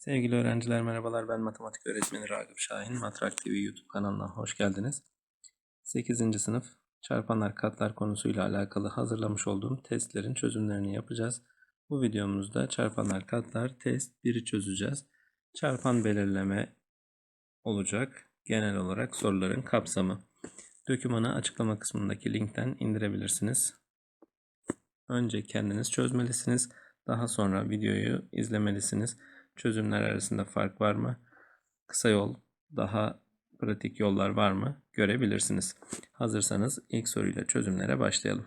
Sevgili öğrenciler merhabalar ben matematik öğretmeni Ragıp Şahin. Matrak TV YouTube kanalına hoş geldiniz. 8. sınıf çarpanlar katlar konusuyla alakalı hazırlamış olduğum testlerin çözümlerini yapacağız. Bu videomuzda çarpanlar katlar test 1'i çözeceğiz. Çarpan belirleme olacak. Genel olarak soruların kapsamı. Dokümanı açıklama kısmındaki linkten indirebilirsiniz. Önce kendiniz çözmelisiniz. Daha sonra videoyu izlemelisiniz. Çözümler arasında fark var mı? Kısa yol, daha pratik yollar var mı? Görebilirsiniz. Hazırsanız ilk soruyla çözümlere başlayalım.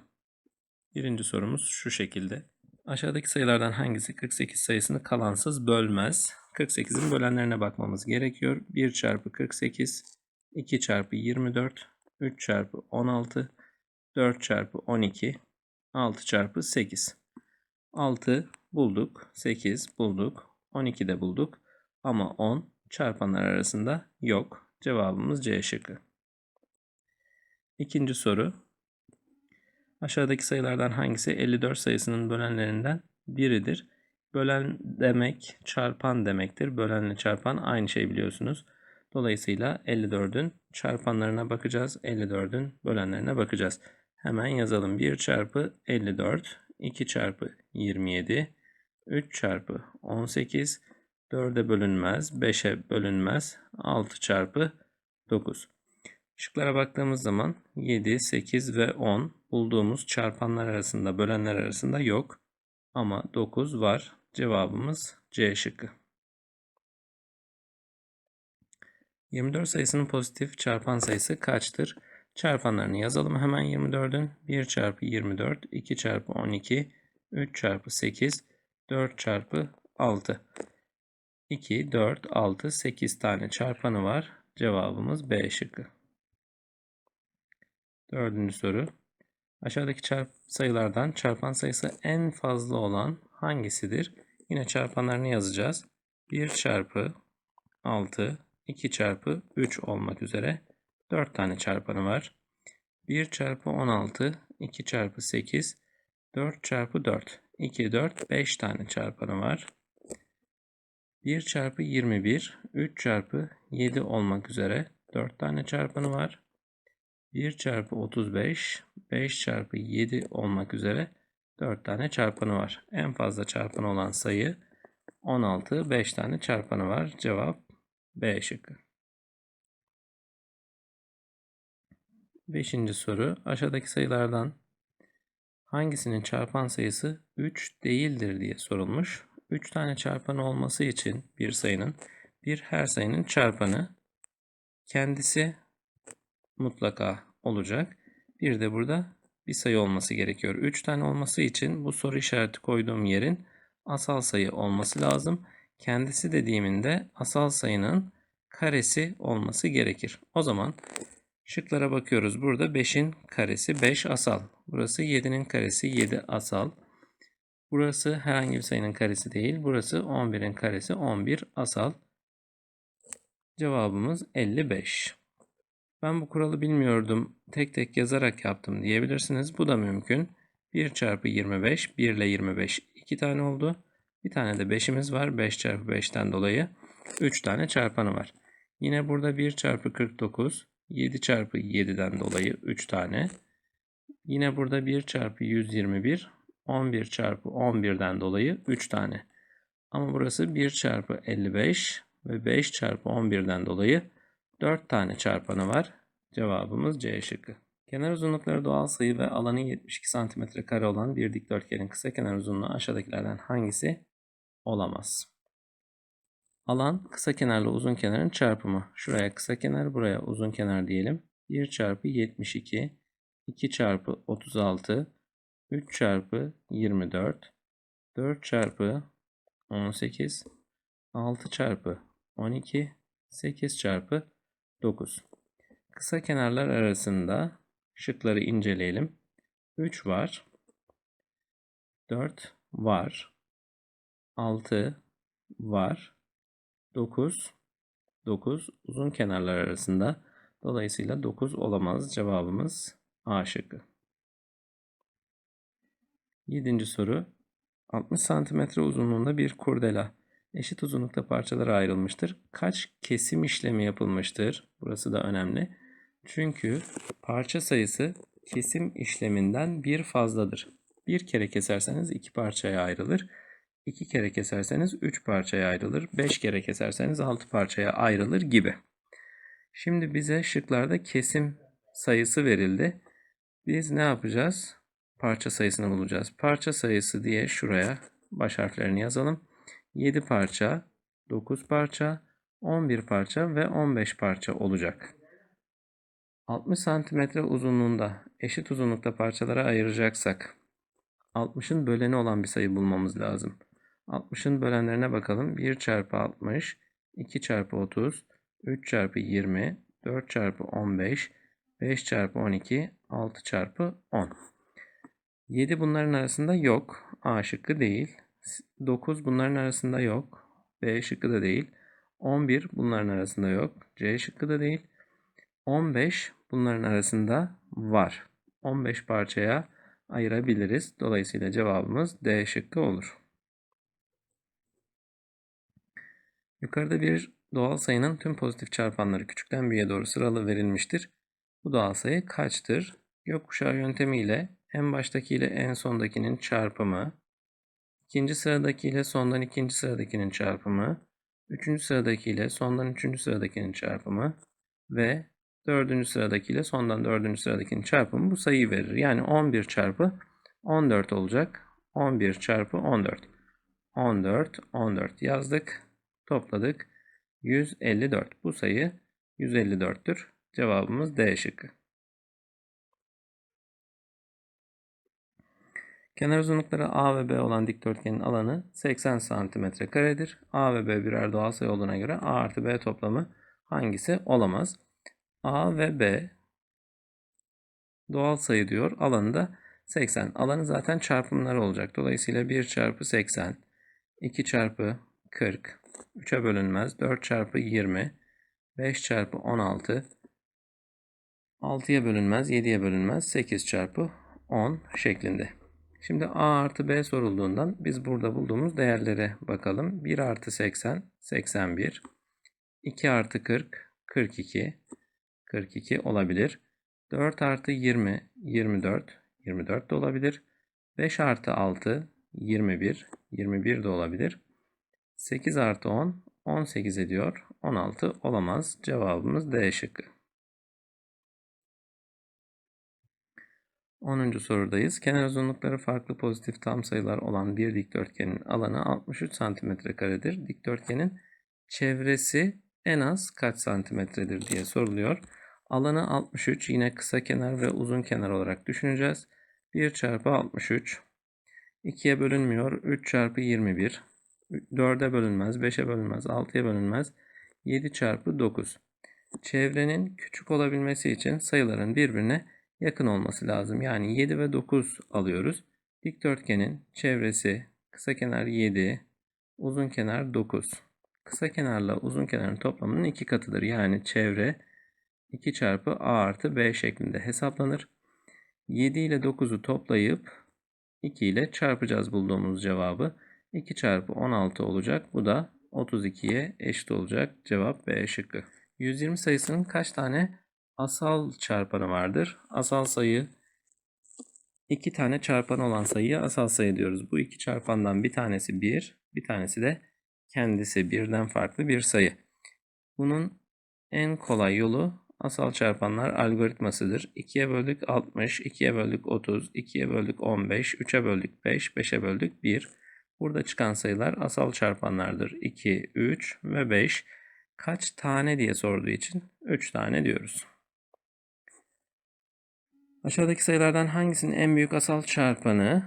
Birinci sorumuz şu şekilde. Aşağıdaki sayılardan hangisi 48 sayısını kalansız bölmez? 48'in bölenlerine bakmamız gerekiyor. 1 çarpı 48, 2 çarpı 24, 3 çarpı 16, 4 çarpı 12, 6 çarpı 8. 6 bulduk, 8 bulduk, 12 de bulduk ama 10 çarpanlar arasında yok. Cevabımız C şıkkı. İkinci soru. Aşağıdaki sayılardan hangisi 54 sayısının bölenlerinden biridir? Bölen demek çarpan demektir. Bölenle çarpan aynı şey biliyorsunuz. Dolayısıyla 54'ün çarpanlarına bakacağız. 54'ün bölenlerine bakacağız. Hemen yazalım. 1 çarpı 54, 2 çarpı 27, 3 çarpı 18, 4'e bölünmez, 5'e bölünmez, 6 çarpı 9. Şıklara baktığımız zaman 7, 8 ve 10 bulduğumuz çarpanlar arasında, bölenler arasında yok. Ama 9 var. Cevabımız C şıkkı. 24 sayısının pozitif çarpan sayısı kaçtır? Çarpanlarını yazalım hemen 24'ün. 1 çarpı 24, 2 çarpı 12, 3 çarpı 8, 4 çarpı 6. 2, 4, 6, 8 tane çarpanı var. Cevabımız B şıkkı. Dördüncü soru. Aşağıdaki çarp sayılardan çarpan sayısı en fazla olan hangisidir? Yine çarpanlarını yazacağız. 1 çarpı 6, 2 çarpı 3 olmak üzere 4 tane çarpanı var. 1 çarpı 16, 2 çarpı 8, 4 çarpı 4. 2, 4, 5 tane çarpanı var. 1 çarpı 21, 3 çarpı 7 olmak üzere 4 tane çarpanı var. 1 çarpı 35, 5 çarpı 7 olmak üzere 4 tane çarpanı var. En fazla çarpanı olan sayı 16, 5 tane çarpanı var. Cevap B şıkkı. Beşinci soru. Aşağıdaki sayılardan hangisinin çarpan sayısı 3 değildir diye sorulmuş. 3 tane çarpanı olması için bir sayının bir her sayının çarpanı kendisi mutlaka olacak. Bir de burada bir sayı olması gerekiyor. 3 tane olması için bu soru işareti koyduğum yerin asal sayı olması lazım. Kendisi dediğimin de asal sayının karesi olması gerekir. O zaman şıklara bakıyoruz. Burada 5'in karesi 5 asal. Burası 7'nin karesi 7 asal. Burası herhangi bir sayının karesi değil. Burası 11'in karesi 11 asal. Cevabımız 55. Ben bu kuralı bilmiyordum. Tek tek yazarak yaptım diyebilirsiniz. Bu da mümkün. 1 çarpı 25. 1 ile 25 2 tane oldu. Bir tane de 5'imiz var. 5 çarpı 5'ten dolayı 3 tane çarpanı var. Yine burada 1 çarpı 49. 7 çarpı 7'den dolayı 3 tane. Yine burada 1 çarpı 121. 11 çarpı 11'den dolayı 3 tane. Ama burası 1 çarpı 55 ve 5 çarpı 11'den dolayı 4 tane çarpanı var. Cevabımız C şıkkı. Kenar uzunlukları doğal sayı ve alanı 72 cm kare olan bir dikdörtgenin kısa kenar uzunluğu aşağıdakilerden hangisi olamaz? Alan kısa kenarla uzun kenarın çarpımı. Şuraya kısa kenar, buraya uzun kenar diyelim. 1 çarpı 72, 2 çarpı 36, 3 çarpı 24, 4 çarpı 18, 6 çarpı 12, 8 çarpı 9. Kısa kenarlar arasında şıkları inceleyelim. 3 var. 4 var. 6 var. 9 9 uzun kenarlar arasında. Dolayısıyla 9 olamaz. Cevabımız A şıkkı. 7. soru. 60 cm uzunluğunda bir kurdela eşit uzunlukta parçalara ayrılmıştır. Kaç kesim işlemi yapılmıştır? Burası da önemli. Çünkü parça sayısı kesim işleminden bir fazladır. Bir kere keserseniz iki parçaya ayrılır. İki kere keserseniz üç parçaya ayrılır. Beş kere keserseniz altı parçaya ayrılır gibi. Şimdi bize şıklarda kesim sayısı verildi. Biz ne yapacağız? Parça sayısını bulacağız. Parça sayısı diye şuraya baş harflerini yazalım. 7 parça, 9 parça, 11 parça ve 15 parça olacak. 60 santimetre uzunluğunda eşit uzunlukta parçalara ayıracaksak 60'ın böleni olan bir sayı bulmamız lazım. 60'ın bölenlerine bakalım. 1 çarpı 60, 2 çarpı 30, 3 çarpı 20, 4 çarpı 15, 5 çarpı 12, 6 çarpı 10. 7 bunların arasında yok. A şıkkı değil. 9 bunların arasında yok. B şıkkı da değil. 11 bunların arasında yok. C şıkkı da değil. 15 bunların arasında var. 15 parçaya ayırabiliriz. Dolayısıyla cevabımız D şıkkı olur. Yukarıda bir doğal sayının tüm pozitif çarpanları küçükten büyüğe doğru sıralı verilmiştir. Bu doğal sayı kaçtır? Gökkuşağı yöntemiyle en baştaki ile en sondakinin çarpımı, ikinci sıradaki ile sondan ikinci sıradakinin çarpımı, üçüncü sıradaki ile sondan üçüncü sıradakinin çarpımı ve dördüncü sıradaki ile sondan dördüncü sıradakinin çarpımı bu sayıyı verir. Yani 11 çarpı 14 olacak. 11 çarpı 14. 14, 14 yazdık. Topladık. 154. Bu sayı 154'tür. Cevabımız D şıkkı. Kenar uzunlukları A ve B olan dikdörtgenin alanı 80 cm karedir. A ve B birer doğal sayı olduğuna göre A artı B toplamı hangisi olamaz? A ve B doğal sayı diyor. Alanı da 80. Alanı zaten çarpımları olacak. Dolayısıyla 1 çarpı 80, 2 çarpı 40, 3'e bölünmez. 4 çarpı 20, 5 çarpı 16, 6'ya bölünmez, 7'ye bölünmez. 8 çarpı 10 şeklinde. Şimdi A artı B sorulduğundan biz burada bulduğumuz değerlere bakalım. 1 artı 80, 81. 2 artı 40, 42. 42 olabilir. 4 artı 20, 24. 24 de olabilir. 5 artı 6, 21. 21 de olabilir. 8 artı 10, 18 ediyor. 16 olamaz. Cevabımız D şıkkı. 10. sorudayız. Kenar uzunlukları farklı pozitif tam sayılar olan bir dikdörtgenin alanı 63 cm karedir. Dikdörtgenin çevresi en az kaç santimetredir diye soruluyor. Alanı 63 yine kısa kenar ve uzun kenar olarak düşüneceğiz. 1 çarpı 63 2'ye bölünmüyor. 3 çarpı 21 4'e bölünmez, 5'e bölünmez, 6'ya bölünmez. 7 çarpı 9. Çevrenin küçük olabilmesi için sayıların birbirine yakın olması lazım. Yani 7 ve 9 alıyoruz. Dikdörtgenin çevresi kısa kenar 7, uzun kenar 9. Kısa kenarla uzun kenarın toplamının iki katıdır. Yani çevre 2 çarpı a artı b şeklinde hesaplanır. 7 ile 9'u toplayıp 2 ile çarpacağız bulduğumuz cevabı. 2 çarpı 16 olacak. Bu da 32'ye eşit olacak. Cevap B şıkkı. 120 sayısının kaç tane asal çarpanı vardır? Asal sayı iki tane çarpan olan sayıya asal sayı diyoruz. Bu iki çarpandan bir tanesi 1, bir tanesi de kendisi birden farklı bir sayı. Bunun en kolay yolu asal çarpanlar algoritmasıdır. 2'ye böldük 60, 2'ye böldük 30, 2'ye böldük 15, 3'e böldük 5, 5'e böldük 1. Burada çıkan sayılar asal çarpanlardır. 2, 3 ve 5. Kaç tane diye sorduğu için 3 tane diyoruz. Aşağıdaki sayılardan hangisinin en büyük asal çarpanı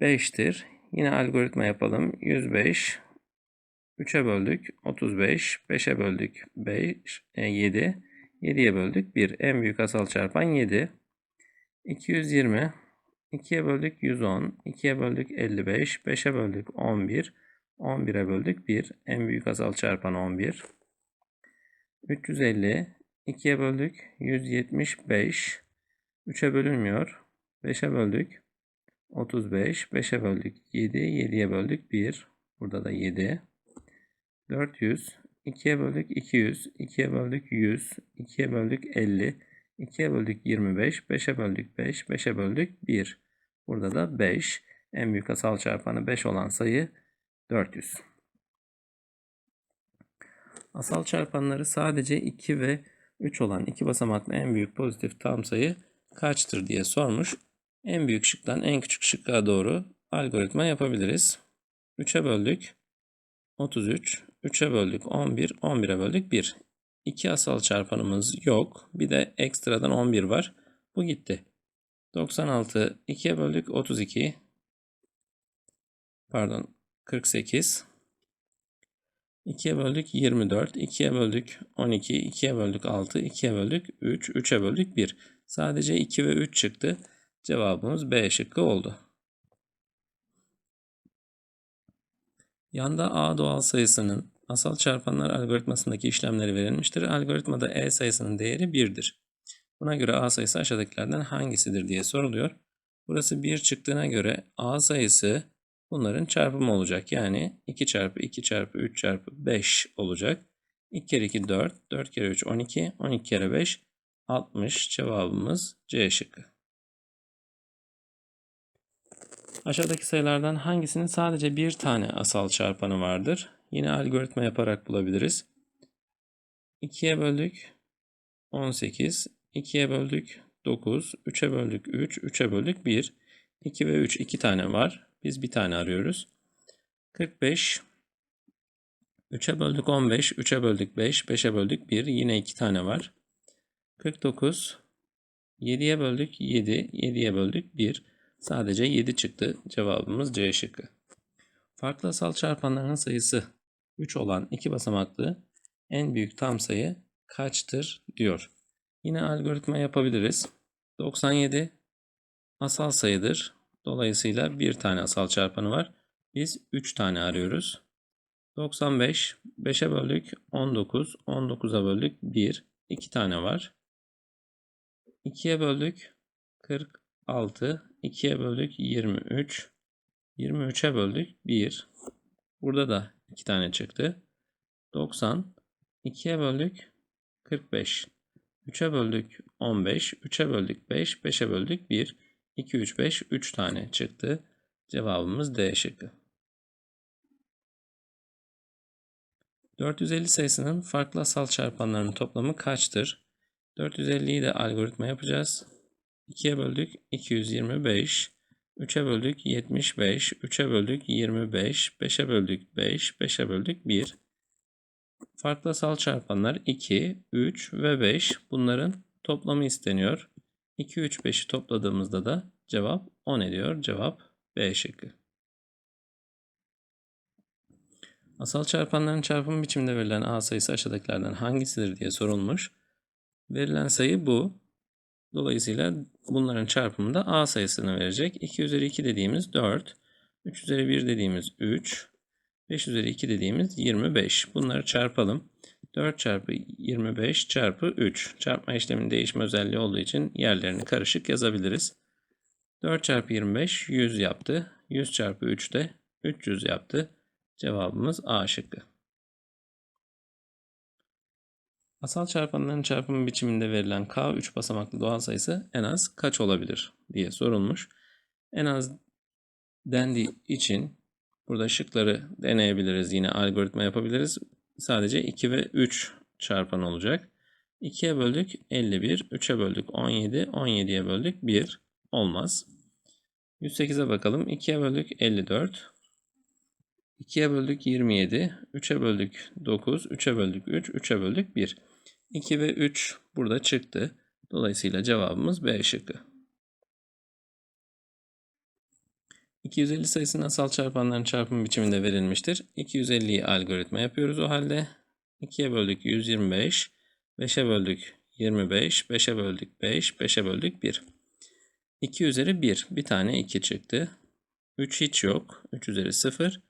5'tir? Yine algoritma yapalım. 105 3'e böldük 35, 5'e böldük 5, 7, 7'ye böldük 1. En büyük asal çarpan 7. 220 2'ye böldük 110, 2'ye böldük 55, 5'e böldük 11, 11'e böldük 1. En büyük asal çarpan 11. 350, 2'ye böldük 175, 3'e bölünmüyor. 5'e böldük. 35, 5'e böldük. 7, 7'ye böldük. 1. Burada da 7. 400, 2'ye böldük. 200, 2'ye böldük. 100, 2'ye böldük. 50, 2'ye böldük. 25, 5'e böldük. 5, 5'e böldük. 1. Burada da 5. En büyük asal çarpanı 5 olan sayı 400. Asal çarpanları sadece 2 ve 3 olan iki basamaklı en büyük pozitif tam sayı kaçtır diye sormuş. En büyük şıktan en küçük şıkka doğru algoritma yapabiliriz. 3'e böldük 33, 3'e böldük 11, 11'e böldük 1. 2 asal çarpanımız yok. Bir de ekstradan 11 var. Bu gitti. 96, 2'ye böldük 32. Pardon 48. 2'ye böldük 24, 2'ye böldük 12, 2'ye böldük 6, 2'ye böldük 3, 3'e böldük 1. Sadece 2 ve 3 çıktı. Cevabımız B şıkkı oldu. Yanda A doğal sayısının asal çarpanlar algoritmasındaki işlemleri verilmiştir. Algoritmada E sayısının değeri 1'dir. Buna göre A sayısı aşağıdakilerden hangisidir diye soruluyor. Burası 1 çıktığına göre A sayısı bunların çarpımı olacak. Yani 2 çarpı 2 çarpı 3 çarpı 5 olacak. 2 kere 2 4, 4 kere 3 12, 12 kere 5 60 cevabımız C şıkkı. Aşağıdaki sayılardan hangisinin sadece bir tane asal çarpanı vardır? Yine algoritma yaparak bulabiliriz. 2'ye böldük 18, 2'ye böldük 9, 3'e böldük 3, 3'e böldük 1. 2 ve 3 iki tane var. Biz bir tane arıyoruz. 45, 3'e böldük 15, 3'e böldük 5, 5'e böldük 1. Yine iki tane var. 49, 7'ye böldük 7, 7'ye böldük 1. Sadece 7 çıktı. Cevabımız C şıkkı. Farklı asal çarpanlarının sayısı 3 olan iki basamaklı en büyük tam sayı kaçtır diyor. Yine algoritma yapabiliriz. 97 asal sayıdır. Dolayısıyla bir tane asal çarpanı var. Biz 3 tane arıyoruz. 95 5'e böldük 19 19'a böldük 1 2 tane var. 2'ye böldük 46 2'ye böldük 23 23'e böldük 1 burada da 2 tane çıktı. 90 2'ye böldük 45 3'e böldük 15 3'e böldük 5 5'e böldük 1 2 3 5 3 tane çıktı. Cevabımız D şıkkı. 450 sayısının farklı asal çarpanlarının toplamı kaçtır? 450'yi de algoritma yapacağız. 2'ye böldük 225. 3'e böldük 75. 3'e böldük 25. 5'e böldük 5. 5'e böldük 1. Farklı asal çarpanlar 2, 3 ve 5. Bunların toplamı isteniyor. 2, 3, 5'i topladığımızda da cevap 10 ediyor. Cevap B şıkkı. Asal çarpanların çarpım biçiminde verilen A sayısı aşağıdakilerden hangisidir diye sorulmuş. Verilen sayı bu. Dolayısıyla bunların çarpımı da A sayısını verecek. 2 üzeri 2 dediğimiz 4. 3 üzeri 1 dediğimiz 3. 5 üzeri 2 dediğimiz 25. Bunları çarpalım. 4 çarpı 25 çarpı 3. Çarpma işleminin değişme özelliği olduğu için yerlerini karışık yazabiliriz. 4 çarpı 25 100 yaptı. 100 çarpı 3 de 300 yaptı. Cevabımız A şıkkı. Asal çarpanların çarpımı biçiminde verilen K 3 basamaklı doğal sayısı en az kaç olabilir diye sorulmuş. En az dendiği için burada şıkları deneyebiliriz. Yine algoritma yapabiliriz. Sadece 2 ve 3 çarpan olacak. 2'ye böldük 51, 3'e böldük 17, 17'ye böldük 1 olmaz. 108'e bakalım. 2'ye böldük 54. 2'ye böldük 27, 3'e böldük 9, 3'e böldük 3, 3'e böldük 1. 2 ve 3 burada çıktı. Dolayısıyla cevabımız B şıkkı. 250 sayısının asal çarpanların çarpım biçiminde verilmiştir. 250'yi algoritma yapıyoruz o halde. 2'ye böldük 125, 5'e böldük 25, 5'e böldük 5, 5'e böldük 1. 2 üzeri 1, bir tane 2 çıktı. 3 hiç yok. 3 üzeri 0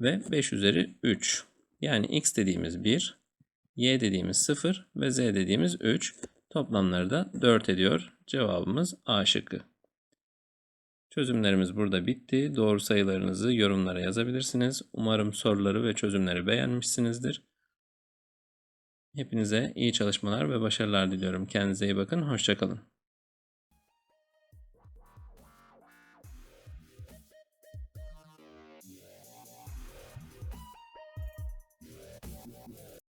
ve 5 üzeri 3. Yani x dediğimiz 1, y dediğimiz 0 ve z dediğimiz 3. Toplamları da 4 ediyor. Cevabımız A şıkkı. Çözümlerimiz burada bitti. Doğru sayılarınızı yorumlara yazabilirsiniz. Umarım soruları ve çözümleri beğenmişsinizdir. Hepinize iyi çalışmalar ve başarılar diliyorum. Kendinize iyi bakın. Hoşçakalın.